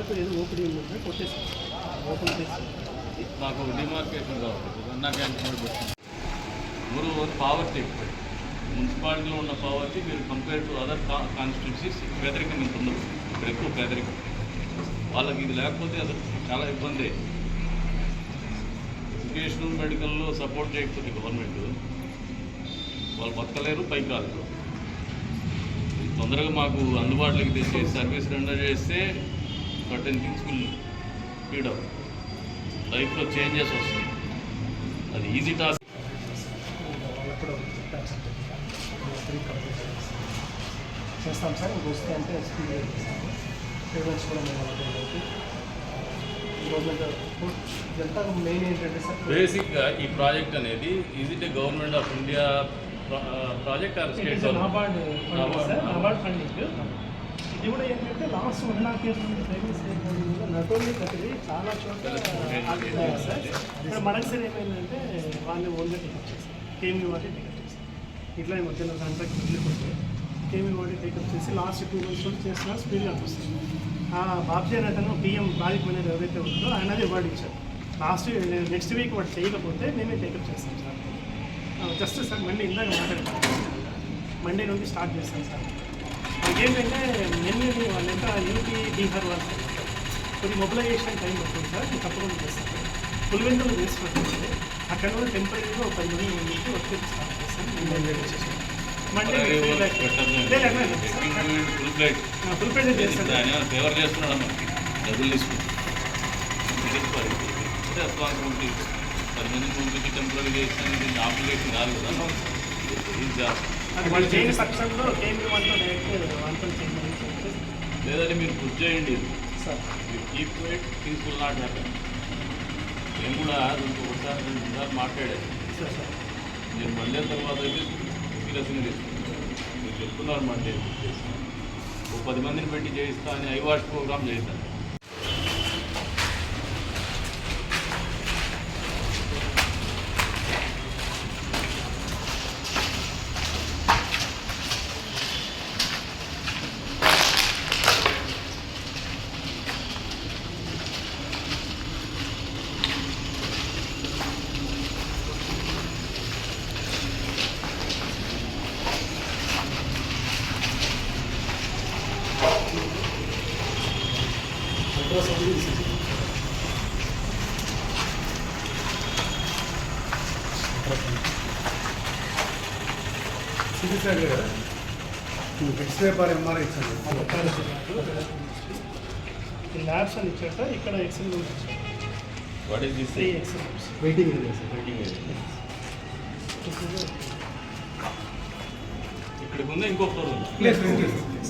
వాళ్ళకు ఏదో ఓపెన్ ఉందా కొట్టేసి ఓపెన్ చేసి. నాకు డిమార్కేషన్ కావాలి. నాకు ఊరు పావర్టీ ఎక్కువ మున్సిపాలిటీలో ఉన్న పావర్టీ మీరు కంపేర్ టు అదర్ కా కాన్స్టిట్యూన్సీస్ పేదరికం ఇంత ఉండదు ఇక్కడ ఎక్కువ పేదరికం. వాళ్ళకి ఇది లేకపోతే అసలు చాలా ఇబ్బంది. ఎడ్యుకేషనల్ మెడికల్లో సపోర్ట్ చేయకపోతే గవర్నమెంట్ వాళ్ళు బతకలేరు పై కాదు తొందరగా మాకు అందుబాటులోకి తెచ్చే సర్వీస్ రెండో చేస్తే certain things will speed up లైఫ్లో చేంజెస్ వస్తాయి. అది ఈజీ టాస్క్ చేస్తాం సార్. ఇంక వస్తే అంటే స్పీడ్ పేమెంట్స్ కూడా మేము బేసిక్గా ఈ ప్రాజెక్ట్ అనేది is it government of India project or state NABARD funding ఇది ఏంటంటే last one not year years నుండి ఫేమస్ నాట్ ఓన్లీ కట్టింది చాలా చోట్ల ఆగిపోయాయి సార్. ఇక్కడ మనకి సార్ ఏమైందంటే వాళ్ళు ఓన్గా టికెట్ చేశారు. కేమీ వాటి టికెట్ చేశారు. ఇట్లా ఈ మధ్యలో కాంట్రాక్ట్ వెళ్ళిపోతే కేమీ వాటి టికెట్ చేసి లాస్ట్ టూ మంత్స్ నుంచి చేస్తున్నారు స్పీడ్గా వస్తుంది బాబ్జీ అని పిఎం ప్రాజెక్ట్ మేనేజర్ ఎవరైతే ఉంటుందో ఆయన అది అవార్డు ఇచ్చారు. లాస్ట్ నెక్స్ట్ వీక్ వాడు చేయకపోతే మేమే టేకప్ చేస్తాం సార్. జస్ట్ సార్ మండే ఇందాక మాట్లాడతాం మండే నుండి స్టార్ట్ చేస్తాం సార్. ఏంటంటే మెయిన్లీ వాళ్ళంతా యూపీ బీహార్ వాళ్ళు కొద్ది మొబిలైజేషన్ టైం పడుతుంది సార్. ఇది తప్పకుండా చేస్తాం పులివెందులు అక్కడ కూడా టెంపరీగా ఒక పది మంది వర్క్ స్టార్ట్ చేస్తాం Monday full plate full present చేస్తాం ఆయన ఫేవర్ చేస్తున్నాడు డబ్బులు అంటే రెస్పాన్సిబిలిటీ పది మంది ముందుకి టెంపరీ చేసిన అప్లికేషన్ కాదు. కదా ఇది లేదంటే మీరు పుష్ చేయండి. Sir keep things will not happen నేను కూడా ఒకసారి రెండు సార్లు మాట్లాడాను. సార్ సార్ నేను మండే తర్వాత అయితే సీరియస్గా తీసుకుంటాను మీరు చెప్తున్నారు మండే ఓ పది మందిని పెట్టి చేయిస్తా అని ఐవాష్ ప్రోగ్రామ్ చేస్తాను సిటీ సైడ్ కదా ఎక్స్రే బార్ ఎంఆర్ఐ ఇచ్చాను ల్యాబ్స్ అని ఇచ్చాక ఇక్కడ ఎక్సెల్ ఇచ్చారు what is this three excel waiting area sir waiting area ఇక్కడికి ఉందా? ఇంకో ఫ్లోర్ ఉందా. ప్లేస్ ప్లేస్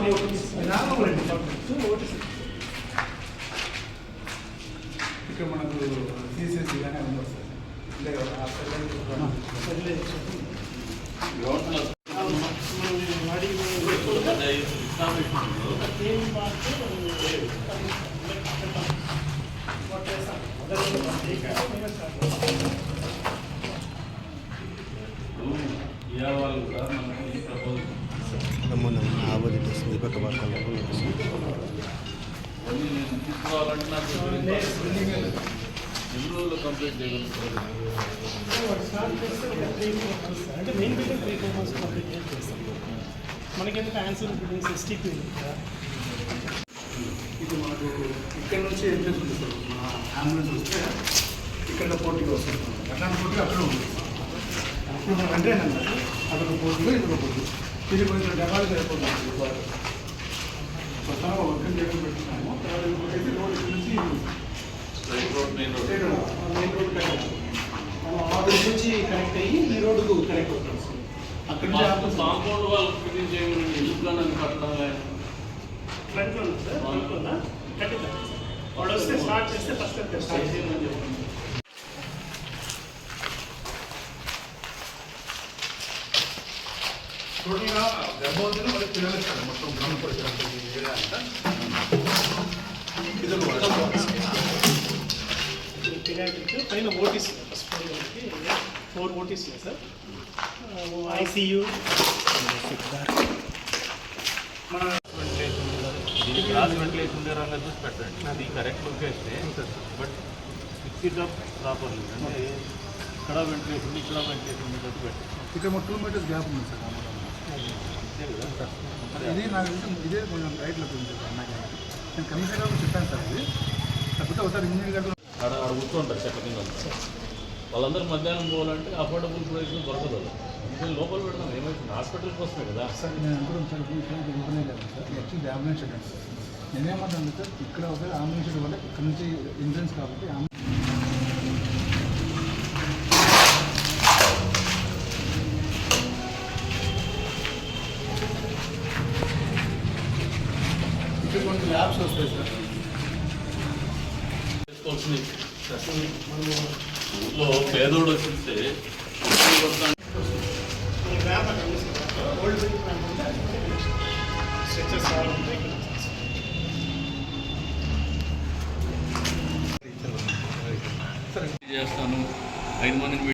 నాలుగు ఓటీ నాలుగు ఓటీ ఇక్కడ మనకు తీసేసి కానీ ఉంది సార్ అంటే ఆ ఇవాళ కూడా మనకు ఈ ప్రపోజల్ నమూనా ఆవది దీపక బాటలో అంటే main building three four months complete చేస్తాం మనకెందుకు ఆన్సర్ బిల్డింగ్స్ ఎస్టీపీ ఉంది కదా ఇది మనకు ఇక్కడ నుంచి ఎంట్రెన్స్ ఉంది సార్ మన అంబులెన్స్ వస్తే ఇక్కడ వస్తుంది అట్లాంటి పోటీ అక్కడ ఉంది మనం అంటే అక్కడ పోటీలో ఇక్కడ పోటీ మీరు కొంచెం డబ్బాలు సరిపోతుంది. కొత్తగా వర్క్ చేయడం పెట్టుకున్నాము తర్వాత ఇంకొకటి రోడ్ నుంచి road main road main road connect మనం నుంచి కనెక్ట్ అయ్యి ఈ రోడ్కు కనెక్ట్ అవుతాం అక్కడ నుంచి కాంపౌండ్ వాళ్ళు ఫిటింగ్ చేయమని ఇల్లు ప్లాన్ అని కట్టడం ఫ్రంట్ సార్ ఫ్రంట్లో వాడు వస్తే స్టార్ట్ చేస్తే ఫస్ట్ స్టార్ట్ చేయాలి టోటల్గా గర్భవతిని మరి పిల్లలు ఇస్తారు మొత్తం గ్రామ పరిసరాలు ఈ ఏరియా అంతా ఇది పీడియాట్రిక్ పైన ఓటీసీ ఫస్ట్ ఫ్లోర్కి ఫోర్ ఓటీసీ సార్ ఐసీయూ మన ఇది క్రాస్ వెంటిలేషన్ ఉండే రంగా చూసి పెట్టండి అది correct location but fix it up properly అంటే ఇక్కడ వెంటిలేషన్ ఇక్కడ వెంటిలేషన్ ఉండేటట్టు పెట్టండి ఇక్కడ టూ మీటర్స్ గ్యాప్ ఉంది సార్ ఆ మొత్తం. అంతే కదా ఇది నాకు ఇదే కొంచెం రైట్లో నాకు నేను కమిషనర్ గారికి చెప్పాను సార్ ఇది కాకపోతే ఒకసారి ఇంజనీర్ గారు ఆడ ఆడ కూర్చుంటారు చెట్ల కింద వాళ్ళందరూ మధ్యాహ్నం పోవాలంటే అఫోర్డబుల్ ప్రైస్ దొరకదు. అందుకని లోపల పెడదాం ఏమైతుంది? హాస్పిటల్ కోసమే కదా. సార్ నేను అనుకోవడం సార్ ఇవ్వలేదు కదా సార్ యాక్చువల్లీ అంబులెన్స్ నేనేమంటాను సార్. ఇక్కడ ఒకవేళ అంబులెన్స్ వల్ల ఇక్కడ నుంచి ఎంట్రన్స్ కాబట్టి కొన్ని ల్యాబ్స్ వస్తాయి సార్. చేసుకోవాల్సింది. మనము ఊళ్ళో పేదోడు వచ్చిస్తే చేస్తాను. ఐదు మందిని